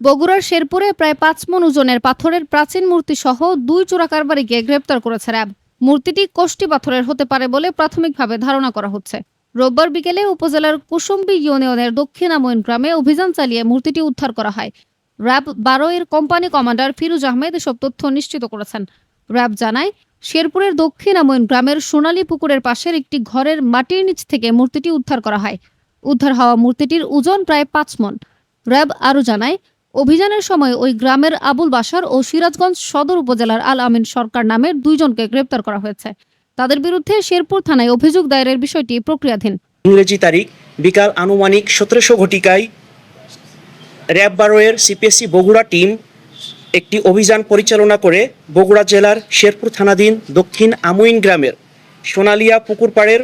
বগুড়ার শেরপুরে প্রায় পাঁচ মন ওজনের পাথরের প্রাচীন মূর্তি সহ দুই চোরা কারবারিকে গ্রেপ্তার করেছে র্যাব। মূর্তিটি কোষ্টি পাথরের হতে পারে বলে প্রাথমিকভাবে ধারণা করা হচ্ছে। রোববার বিকেলে উপজেলার কুসুম্বি ইউনিয়নের দক্ষিণাময়ন গ্রামে অভিযান চালিয়ে মূর্তিটি উদ্ধার করা হয়। র্যাব বারো এর কোম্পানি কমান্ডার ফিরুজ আহমেদ এসব তথ্য নিশ্চিত করেছেন। র্যাব জানায়, শেরপুরের দক্ষিণাময়ন গ্রামের সোনালী পুকুরের পাশের একটি ঘরের মাটির নিচ থেকে মূর্তিটি উদ্ধার করা হয়। উদ্ধার হওয়া মূর্তিটির ওজন প্রায় পাঁচ মন। র্যাব আরও জানায় অভিযানের সময় ওই গ্রামের আবুল বাসার ও সিরাজগঞ্জ সদর উপজেলার আল আমিন সরকার নামের দুইজনকে গ্রেপ্তার করা হয়েছে। তাদের বিরুদ্ধে শেরপুর থানায় অভিযোগ দায়েরের বিষয়টি প্রক্রিয়াধীন। ইংরেজি তারিখ, বিকাল আনুমানিক সতেরোশো ঘটিকায় র্যাব বারোয়ের সিপিএসসি বগুড়া টিম একটি অভিযান পরিচালনা করে বগুড়া জেলার শেরপুর থানাধীন দক্ষিণ আমুইন গ্রামের সোনালিয়া পুকুর পাড়ের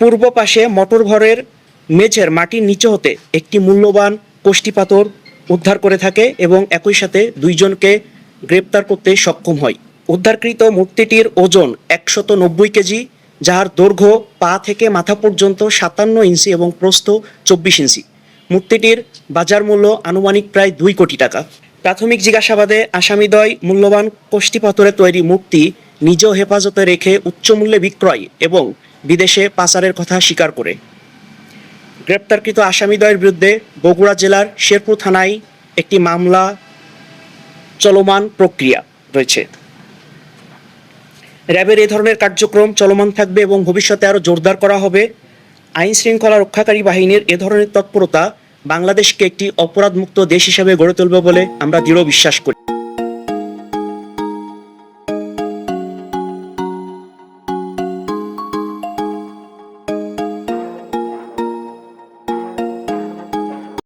পূর্ব পাশে মোটর ঘরের মেঝের মাটির নিচে হতে একটি মূল্যবান কোষ্টি পাথর উদ্ধার করে থাকে এবং একই সাথে দুইজনকে গ্রেপ্তার করতে সক্ষম হয়। উদ্ধারকৃত মূর্তিটির ওজন একশত নব্বই কেজি, যার দৈর্ঘ্য পা থেকে মাথা পর্যন্ত সাতান্ন ইঞ্চি এবং প্রস্থ চব্বিশ ইঞ্চি। মূর্তিটির বাজার মূল্য আনুমানিক প্রায় দুই কোটি টাকা। প্রাথমিক জিজ্ঞাসাবাদে আসামিদ্বয় মূল্যবান কোষ্টি পাথরে তৈরি মূর্তি নিজ হেফাজতে রেখে উচ্চ মূল্যে বিক্রয় এবং বিদেশে পাচারের কথা স্বীকার করে। গ্রেপ্তারকৃত আসামিদ্বয়ের বিরুদ্ধে বগুড়া জেলার শেরপুর থানায় একটি মামলা চলমান প্রক্রিয়া রয়েছে। র্যাবের এ ধরনের কার্যক্রম চলমান থাকবে এবং ভবিষ্যতে আরও জোরদার করা হবে। আইন শৃঙ্খলা রক্ষাকারী বাহিনীর এ ধরনের তৎপরতা বাংলাদেশকে একটি অপরাধমুক্ত দেশ হিসেবে গড়ে তুলবে বলে আমরা দৃঢ় বিশ্বাস করি।